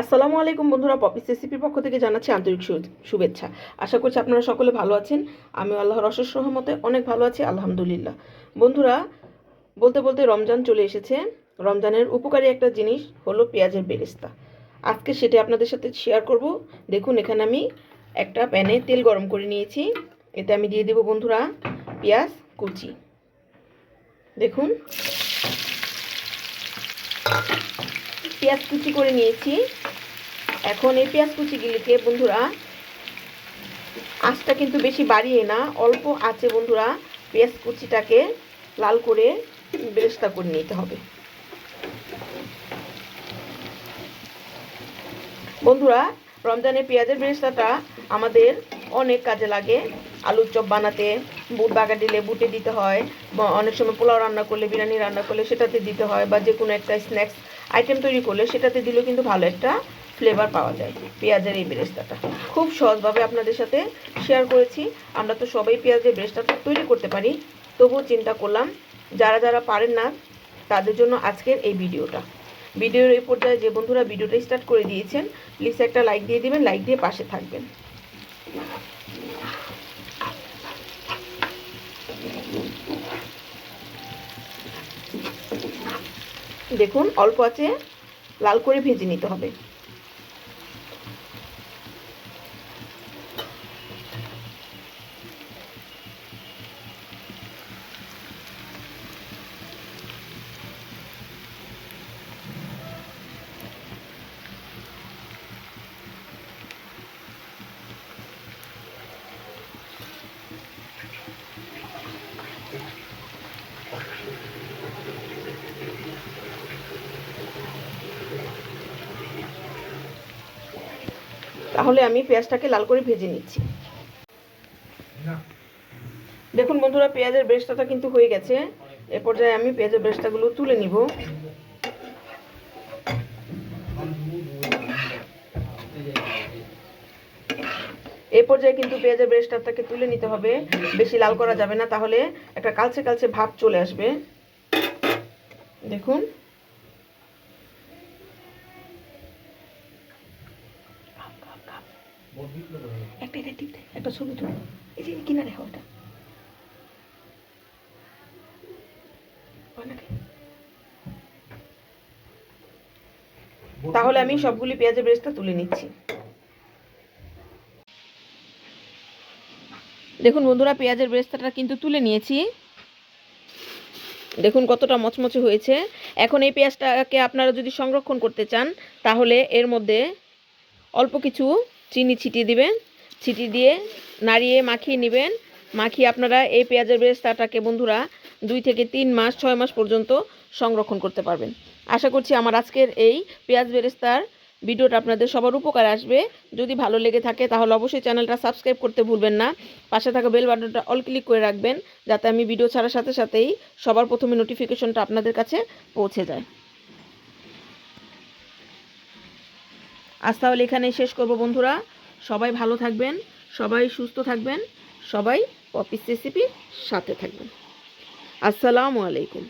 আসসালামু আলাইকুম বন্ধুরা পপিস রেসিপির পক্ষ থেকে জানাচ্ছি আন্তরিক শুভেচ্ছা। আশা করছি আপনারা সকলে ভালো আছেন। আমি আল্লাহর অশেষ রহমতে অনেক ভালো আছি, আলহামদুলিল্লাহ। বন্ধুরা, বলতে বলতে রমজান চলে এসেছে। রমজানের উপকারী একটা জিনিস হলো পেঁয়াজের বেরেস্তা। আজকে সেটা আপনাদের সাথে শেয়ার করব। দেখুন, এখানে আমি একটা প্যানে তেল গরম করে নিয়েছি। এতে আমি দিয়ে দেবো বন্ধুরা পেঁয়াজ কুচি। দেখুন। পেঁয়াজ কুচি করে নিয়েছি। এখন এই পেঁয়াজ কুচিগুলিকে বন্ধুরা, আঁচটা কিন্তু বেশি বাড়িয়ে না, অল্প আঁচে বন্ধুরা পেঁয়াজ কুচিটাকে লাল করে বেরেস্তা করে নিতে হবে। বন্ধুরা, রমজানের পেঁয়াজের বেরেস্তাটা আমাদের অনেক কাজে লাগে। আলুর চপ বানাতে, বুট বাগা দিলে বুটে দিতে হয়, বা অনেক সময় পোলাও রান্না করলে, বিরিয়ানি রান্না করলে সেটাতে দিতে হয়, বা যে কোনো একটা স্ন্যাক্স আইটেম তৈরি করলে সেটাতে দিলেও কিন্তু ভালো একটা ফ্লেভার পাওয়া যায়, পেঁয়াজের এই বেরেস্তাটা। খুব সহজভাবে আপনাদের সাথে শেয়ার করেছি। আমরা তো সবাই পেঁয়াজের বেরেস্তাটা তৈরি করতে পারি। তবুও চিন্তা করলাম, যারা যারা পারেন না, তাদের জন্য আজকের এই ভিডিওটা। ভিডিওর এই পর্যায়ে যে বন্ধুরা ভিডিওটা স্টার্ট করে দিয়েছেন প্লিজ একটা লাইক দিয়ে দিবেন লাইক দিয়ে পাশে থাকবেন। দেখুন, অল্প আছে, লাল করে ভেজে নিতে হবে। তাহলে আমি পেঁয়াজটাকে লাল করে ভেজে নিচ্ছি। দেখুন বন্ধুরা, পেঁয়াজের বেরেস্তাটা কিন্তু হয়ে গেছে। এ পর্যায়ে আমি পেঁয়াজের বেরেস্তাগুলো তুলে নিব। এই পর্যায়ে কিন্তু পেঁয়াজের বেরেস্তাটাকে তুলে নিতে হবে। বেশি লাল করা যাবে না, তাহলে একটা কালচে কালচে ভাব চলে আসবে। দেখুন। একটা এটা টিপ একটা ছবি তুল। এই যে কিনারে হয় ওটা। তাহলে আমি সবগুলি পেঁয়াজের বেরেস্তা তুলে নিচ্ছি। দেখুন বন্ধুরা পেঁয়াজের বেরেস্তাটা কিন্তু তুলে নিয়েছি। দেখুন কতটা মচমচে হয়েছে। এখন এই পেঁয়াজটাকে আপনারা যদি সংরক্ষণ করতে চান তাহলে এর মধ্যে অল্প কিছু চিনি ছিটিয়ে দিবেন, ছিটিয়ে দিয়ে নাড়িয়ে মাখিয়ে নেবেন। মাখিয়ে আপনারা এই পেঁয়াজের বেরেস্তাটাকে বন্ধুরা দুই থেকে তিন মাস, ছয় মাস পর্যন্ত সংরক্ষণ করতে পারবেন। আশা করছি আমার আজকের এই পেঁয়াজ বেরেস্তার ভিডিওটা আপনাদের সবার উপকারে আসবে। যদি ভালো লেগে থাকে তাহলে অবশ্যই চ্যানেলটা সাবস্ক্রাইব করতে ভুলবেন না। পাশে থাকা বেল বাটনটা অল ক্লিক করে রাখবেন, যাতে আমি ভিডিও ছাড়ার সাথে সাথেই সবার প্রথমে নোটিফিকেশনটা আপনাদের কাছে পৌঁছে যায়। আজ তাহলে এখানেই শেষ করব বন্ধুরা। সবাই ভালো থাকবেন, সবাই সুস্থ থাকবেন, সবাই পপিস রেসিপির সাথে থাকবেন। আসসালামু আলাইকুম।